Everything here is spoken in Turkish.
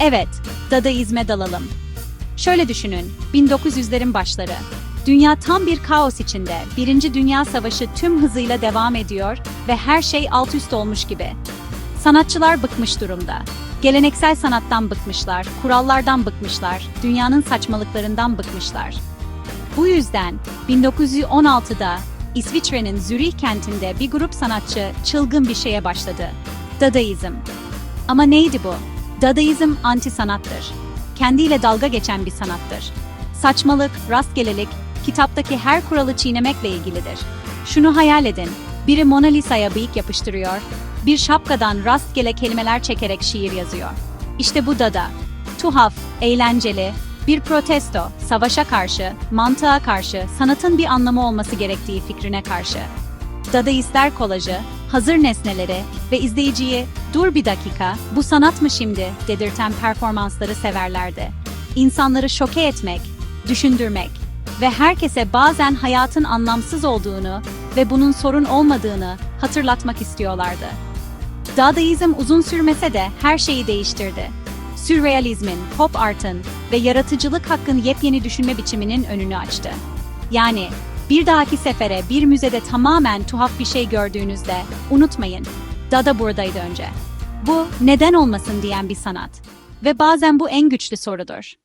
Evet, Dadaizme dalalım. Şöyle düşünün, 1900'lerin başları. Dünya tam bir kaos içinde. Birinci Dünya Savaşı tüm hızıyla devam ediyor ve her şey alt üst olmuş gibi. Sanatçılar bıkmış durumda. Geleneksel sanattan bıkmışlar, kurallardan bıkmışlar, dünyanın saçmalıklarından bıkmışlar. Bu yüzden 1916'da İsviçre'nin Zürih kentinde bir grup sanatçı çılgın bir şeye başladı. Dadaizm. Ama neydi bu? Dadaizm anti sanattır. Kendiyle dalga geçen bir sanattır. Saçmalık, rastgelelik, kitaptaki her kuralı çiğnemekle ilgilidir. Şunu hayal edin, biri Mona Lisa'ya bıyık yapıştırıyor, bir şapkadan rastgele kelimeler çekerek şiir yazıyor. İşte bu Dada. Tuhaf, eğlenceli, bir protesto, savaşa karşı, mantığa karşı, sanatın bir anlamı olması gerektiği fikrine karşı. Dadaistler kolajı, hazır nesneleri ve izleyiciyi ''Dur bir dakika, bu sanat mı şimdi?'' dedirten performansları severlerdi. İnsanları şoke etmek, düşündürmek ve herkese bazen hayatın anlamsız olduğunu ve bunun sorun olmadığını hatırlatmak istiyorlardı. Dadaizm uzun sürmese de her şeyi değiştirdi. Sürrealizmin, pop art'ın ve yaratıcılık hakkın yepyeni düşünme biçiminin önünü açtı. Yani bir dahaki sefere bir müzede tamamen tuhaf bir şey gördüğünüzde unutmayın, Dada buradaydı önce. Bu neden olmasın diyen bir sanat. Ve bazen bu en güçlü sorudur.